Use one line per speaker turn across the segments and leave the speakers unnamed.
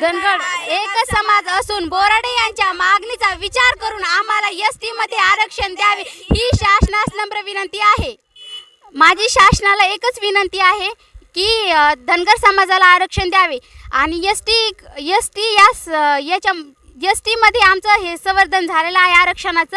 धनगड एक समाज असून बोराडे यांच्या मागणीचा विचार करून आम्हाला एसमध्ये आरक्षण द्यावे ही शासनास नम्र विनंती आहे. माझी शासनाला एकच विनंती आहे की धनगर समाजाला आरक्षण द्यावे आणि एस टी एस टी यास याच्या एस टीमध्ये आमचं हे संवर्धन झालेलं आहे आरक्षणाचं.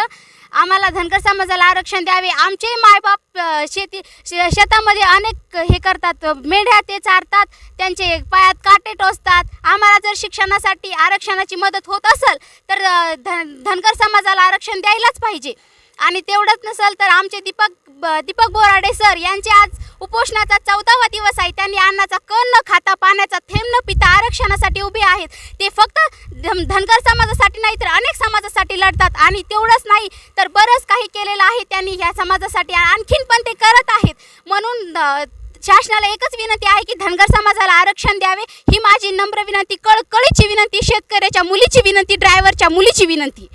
आम्हाला धनगर समाजाला आरक्षण द्यावे. आमचे मायबाप शेती शे- शेतामध्ये अनेक हे करतात. मेंढ्या ते चारतात त्यांचे पायात काटे टोचतात. आम्हाला जर शिक्षणासाठी आरक्षणाची मदत होत असेल तर धन धनगर समाजाला आरक्षण द्यायलाच पाहिजे. आणि तेवढंच नसेल तर आमचे दीपक ब- दीपक बोराडे सर यांचे आज उपोषणाचा चौदावा दिवस आहे. त्यांनी अन्नाचा कण न खाता पाण्याचा थेंब न आरक्षणासाठी उभे आहेत. ते फक्त धन- धनगर समाजासाठी नाही तर अनेक समाजासाठी लढतात. आणि तेवढंच नाही तर बरंच काही केलेलं आहे त्यांनी ह्या समाजासाठी. आणखीन पण ते करत आहेत. म्हणून शासनाला एकच विनंती आहे की धनगर समाजाला आरक्षण द्यावे. ही माझी नम्र विनंती कळकळीची विनंती शेतकऱ्याच्या मुलीची विनंती ड्रायव्हरच्या मुलीची विनंती.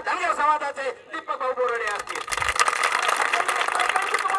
धन्य समाजाचे दीपक भाऊ बोरडे असतील.